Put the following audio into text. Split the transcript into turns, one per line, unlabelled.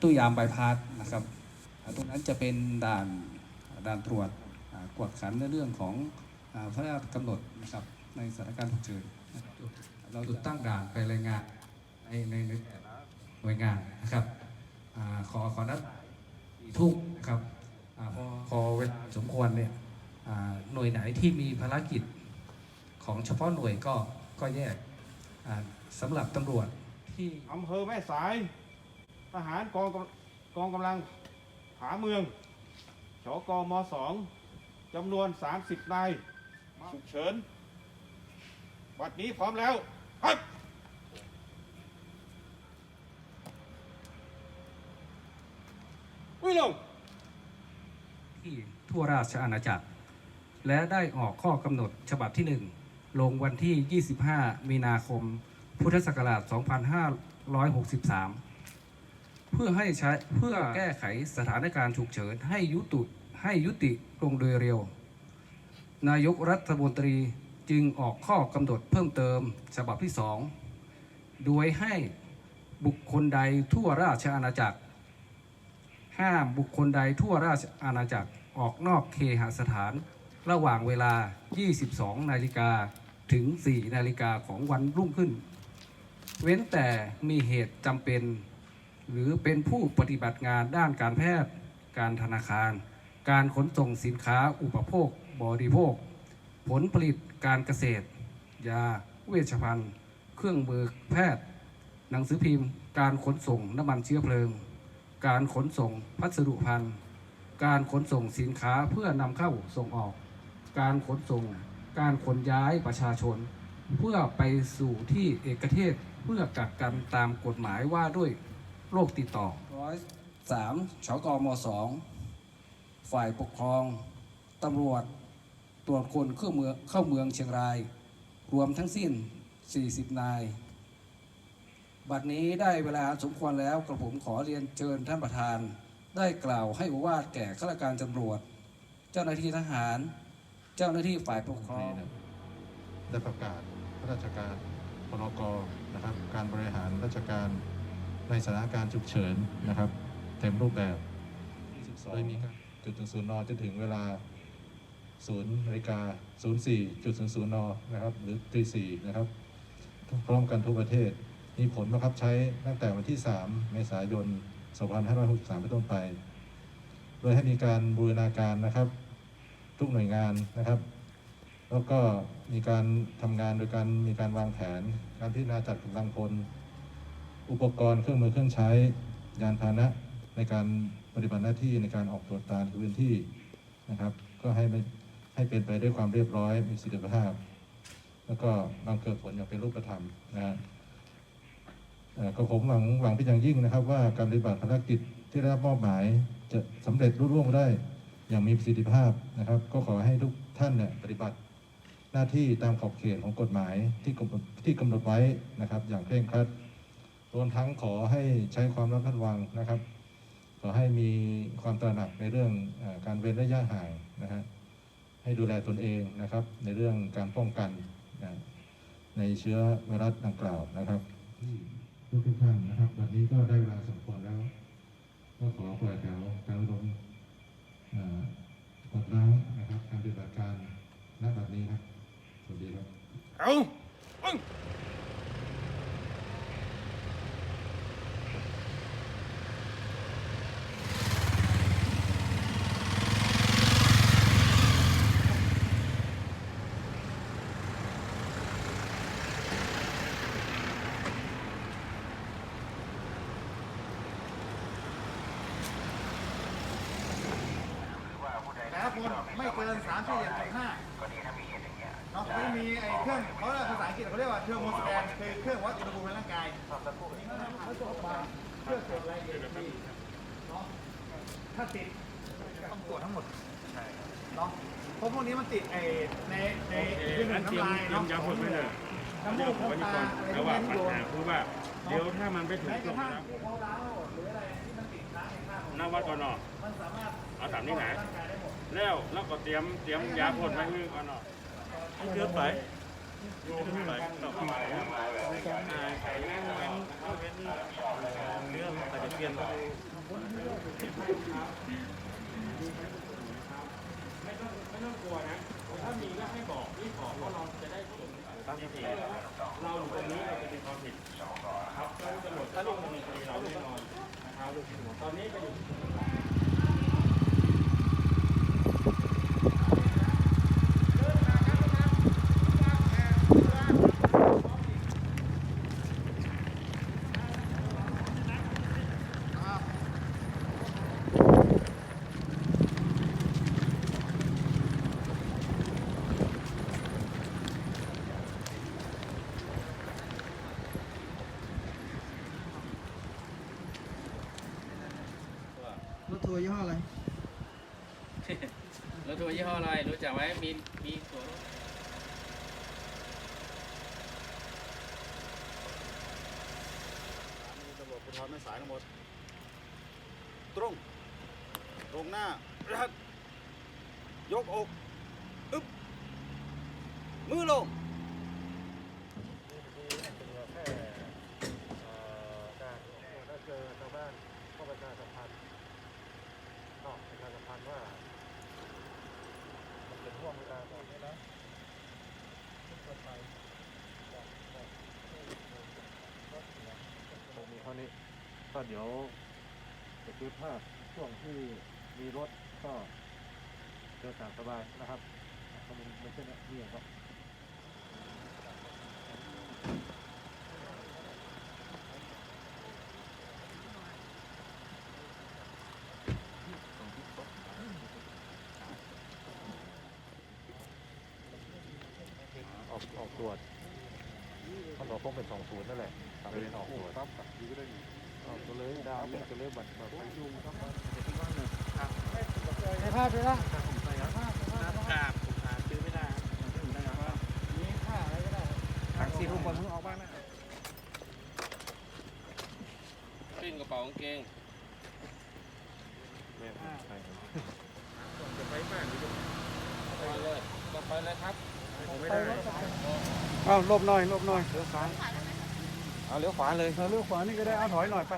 ตู้ยามบายพาสนะครับตรงนั้นจะเป็นด่านด่านตรวจกวดขันในเรื่องของอพระราชกำหนดนะครับในสถานการณ์ฉุกเฉินเราจะตั้งด่านไปรายงานในในในแต่ละหน่วยงานนะครับอขอขอนัดทุ่มนะครับอพอพอเวลาสมควรเนี่ยหน่วยไหนที่มีภารกิจของเฉพาะหน่วยก็ก็แยกสำหรับตำรวจที่
อำเภอแม่สาย ทหารกองกำกองกำลังผาเมืองชกมสองจำนวน 30 นายฉุกเฉิน บัดนี้พร้อมแล้วครับวิ่งลง
ที่ทั่วราชอาณาจักร และได้ออกข้อกำหนดฉบับที่ 1 ลงวันที่ 25 มีนาคม พุทธศักราช 2563 เพื่อให้ใช้เพื่อแก้ไขสถานการณ์ฉุกเฉินให้ยุตุให้ยุติลงโดยเร็ว นายกรัฐมนตรีจึงออกข้อกำหนดเพิ่มเติมฉบับที่2โดยให้บุคคลใดทั่วราชอาณาจักร ห้ามบุคคลใดทั่วราชอาณาจักรออกนอกเคหสถาน ระหว่างเวลา 22 นาฬิกาถึง 4 นาฬิกาของวันรุ่งขึ้น เว้นแต่มีเหตุจำเป็น หรือเป็นผู้ปฏิบัติงานด้านการแพทย์ การธนาคาร การขนส่งสินค้าอุปโภค บริโภค ผลผลิตการเกษตร ยา เวชภัณฑ์ เครื่องมือแพทย์ หนังสือพิมพ์ การขนส่งน้ำมันเชื้อเพลิง การขนส่งพัสดุภัณฑ์ การขนส่งสินค้าเพื่อนำเข้าส่งออก การขนส่ง การขนย้ายประชาชน เพื่อไปสู่ที่เอกเทศเพื่อกักกันตามกฎหมายว่าด้วย โรคติดต่อ ร้อยสามชกมสองฝ่ายปกครองตำรวจตรวจคนเข้าเมืองเข้าเมืองเชียงราย รวมทั้งสิ้น 40 นาย บัดนี้ได้เวลาสมควรแล้วกระผมขอเรียนเชิญท่านประธาน ได้กล่าวให้โอวาทแก่ข้าราชการตำรวจ เจ้าหน้าที่ทหาร เจ้าหน้าที่ฝ่ายปกครอง
ได้ประกาศพระราชการพรกนะครับการบริหารราชการ ในสถานการณ์ฉุกเฉินนะครับ เต็มรูปแบบโดยมีการจุดถึงศูนย์นจนถึงเวลาศูนย์นาฬิกาศูนย์สี่จุดศูนย์ศูนย์นนะครับ หรือตีสี่นะครับ พร้อมกันทั่วประเทศ มีผลบังคับใช้ตั้งแต่วันที่3เมษายน2563เป็นต้นไป โดยให้มีการบูรณาการนะครับ ทุกหน่วยงานนะครับ แล้วก็มีการทำงานโดยการมีการวางแผน การพิจารณาจัดกำลังพล อุปกรณ์เครื่องมือเครื่องใช้ยานพาหนะในการปฏิบัติหน้าที่ในการออกตรวจตราพื้นที่นะครับ ก็ให้ให้เป็นไปด้วยความเรียบร้อยมีประสิทธิภาพ แล้วก็บังเกิดผลอย่างเป็นรูปธรรมนะฮะก็ผมหวังหวังเป็นอย่างยิ่งนะครับ ว่าการปฏิบัติภารกิจที่ได้รับมอบหมายจะสำเร็จรุ่ร่วงได้อย่างมีประสิทธิภาพนะครับ ก็ขอให้ทุกท่านเนี่ยปฏิบัติหน้าที่ตามขอบเขตของกฎหมายที่ที่กำหนดไว้นะครับ อย่างเคร่งครัด รวมทั้งขอให้ใช้ความระมัดระวังนะครับ ขอให้มีความตระหนักในเรื่องเออการเว้นระยะห่างนะฮะให้ดูแลตนเองนะครับ ในเรื่องการป้องกันนะในเชื้อไวรัสดังกล่าวนะครับทุกทุกท่านนะครับวันนี้ก็ได้เวลาสมควรแล้ว ก็ขอเปิดแถวการระดมเอ่อกดล้างนะครับการปฏิบัติการณบัดนี้ครับสวัสดีครับ
เอา
แต่ละคนไม่เกินสามสี่จุดห้าเนาะไม่มีไอ้เครื่องเขาเรียกภาษาอังกฤษเขาเรียกว่าเทอร์โมสแกนคือเครื่องวัดอุณหภูมิในร่างกายเขาจะมาเครื่อเก็บรายละเอียดดีเนาะถ้าติดต้องตรวจทั้งหมดเนาะเพราะพวกนี้มันติดไอ้ในในเรื่อง
น้ำ
ลาย
เนาะยาหมดไว้เลย
น้ำมูกน้ำตา
อน
อะไร
แต่
พวก
ว่าปัญหาคือว่าเดี๋ยวถ้ามันไปถึง
แม้ก
จุ
รง
แล้ว
พวกเขาล้าวหรืออะไรที่มันติดค้น
นวัดก่อนเนาะ
มันสามารถ
เอาถามนี่ไหน
ร่างกายได้หมด
แล้วแล้วก็เตรียมเตรียมยาพ่นไว้ให้ก่อนเนาะให้เยอะไปเยอะไปต่อไปไข่แม่งเว้นเว้นเรื่องปฏิเปลี่ยนประตูไม่ต้องไม่ต้องกลัวนะ ถ้ามีก็ให้บอกรีบบอกเพราะเราจะได้ผลตามที่เราอยู่ตรงนี้เราจะเป็นความผิดครับแล้วตำรวจก็ต้องดำเนินคดีเราแน่นอนนะครับตอนนี้ก็อยู่
ทัวร์ยี่ห้ออะไร
รถทัวร์ยี่ห้ออะไร รู้จักไหมมีมีตัวรถ
ตำรวจภูธรแม่สายทั้งหมด ตรง ตรงหน้ารัดยกอก อึ๊บ มือลง
มีเท่า นี้ ก็เดี๋ยวจะคือภาพช่วงที่มีรถก็เดินทางสบายนะครับก็มันไม่ใช่เนี่ยนี่ครับออกออกตรวจ กคงเป็นสองศูนย์นั่นแหละเลยออกตรวจครับดีก็ได้ออกตัวเลยดาวตัวเลยบัตรแบบยุงครับ
ให้ภาพไปละ
ครับผมหาซื้อไม่ได้
มีค่าอะไรก็ได้
ทางสี่ทุกคนเพิ่งออกบ้านนะ
ขึ้นกระเป๋ากางเกง
จะไปบ้านหรือจะ
ไปเลยก็ไปเลยครับ
ไม่ได้
อ้าวลบหน่อยลบหน่อยเลี้ยวซ้ายเอาเลี้ยวขวาเลยเลี้ยวขวานี่ก็ได้เอาถอยหน่อยไป